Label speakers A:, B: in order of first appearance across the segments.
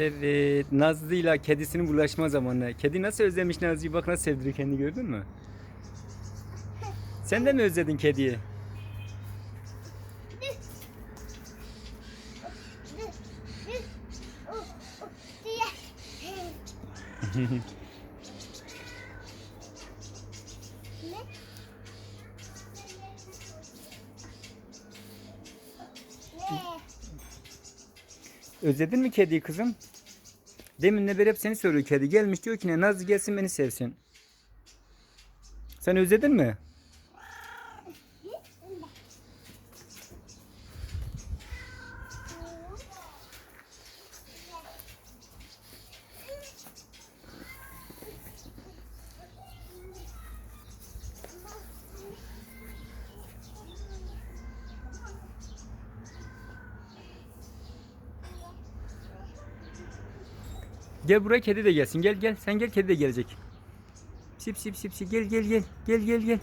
A: Evet, Nazlı ile kedisinin bulaşma zamanı. Kedi nasıl özlemiş Nazlı'yı? Bak nasıl sevdiriyor kendini gördün mü? Sen de mi özledin kediyi? Özledin mi kediyi kızım? Deminle beri hep seni soruyor kedi. Gelmiş diyor ki ne Nazlı gelsin beni sevsin. Sen özledin mi? Gel buraya kedi de gelsin. Gel gel. Sen gel kedi de gelecek. Sip sip sip sip. Gel gel gel. Gel gel gel.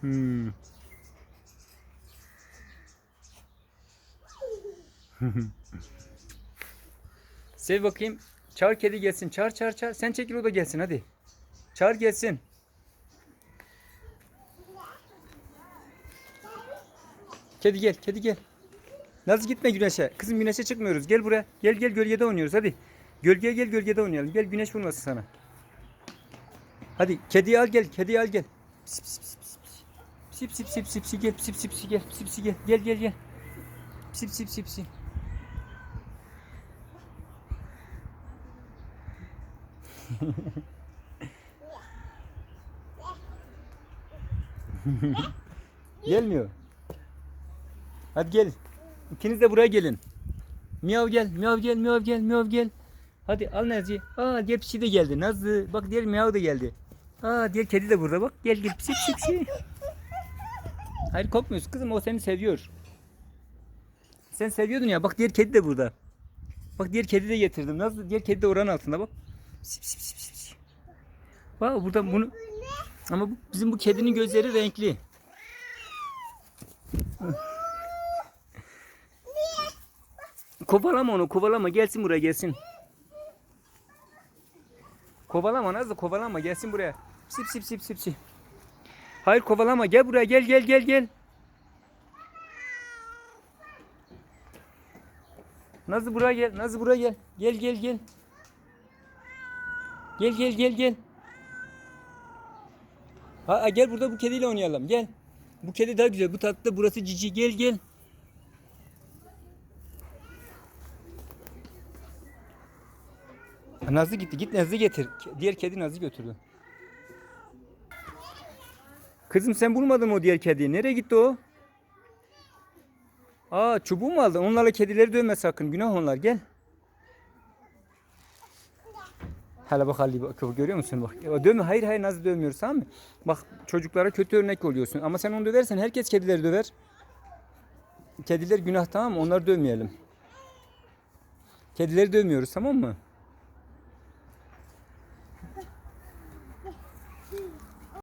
A: Hmm. Sev bakayım. Çağır kedi gelsin. Çağır çağır çağır. Sen çekil o da gelsin hadi. Çağır gelsin. Kedi gel, kedi gel. Nazlı gitme güneşe. Kızım güneşe çıkmıyoruz. Gel buraya. Gel gel gölgede oynuyoruz hadi. Gölgeye gel gölgede oynayalım. Gel güneş vurmasın sana. Hadi kediyi al gel. Kediyi al gel. Pis pis pis pis. Sip sip sip sip sip gel. Sip sip sip gel. Sip sip gel. Gel gel gel. Sip sip sip sip. Gelmiyor. Hadi gel. İkiniz de buraya gelin. Miyav gel, miyav gel, miyav gel, miyav gel. Hadi al Nazlı. Aa diğer pisi de geldi. Nazlı bak diğer miyav da geldi. Aa diğer kedi de burada bak. Gel gel pisi pisi pisi. Hayır korkmuyorsun kızım o seni seviyor. Sen seviyordun ya bak diğer kedi de burada. Bak diğer kedi de getirdim. Nazlı diğer kedi de oranın altında bak. Pisi pisi pisi. pisi. Bak burada bunu ama bizim bu kedinin gözleri renkli. Kovalama onu kovalama gelsin buraya gelsin. Kovalama Nazlı kovalama gelsin buraya. Sip sip sip sip sip. Hayır kovalama gel buraya gel gel gel gel. Nazlı buraya gel. Nazlı buraya gel. Gel gel gel. Gel gel gel gel. Ha gel burada bu kediyle oynayalım. Gel. Bu kedi daha güzel. Bu tatlı burası cici. Gel gel. Nazlı gitti. Git Nazlı getir. Diğer kedi Nazlı götürdü. Kızım sen bulmadın mı o diğer kediyi? Nereye gitti o? Aa çubuğu mu aldın? Onlarla kedileri dövme sakın. Günah onlar. Gel. Hele bak Ali bak görüyor musun bak. Dövme hayır hayır Nazlı dövmüyoruz tamam mı? Bak çocuklara kötü örnek oluyorsun. Ama sen onu döversen herkes kedileri döver. Kediler günah tamam mı? Onları dövmeyelim. Kedileri dövmüyoruz tamam mı?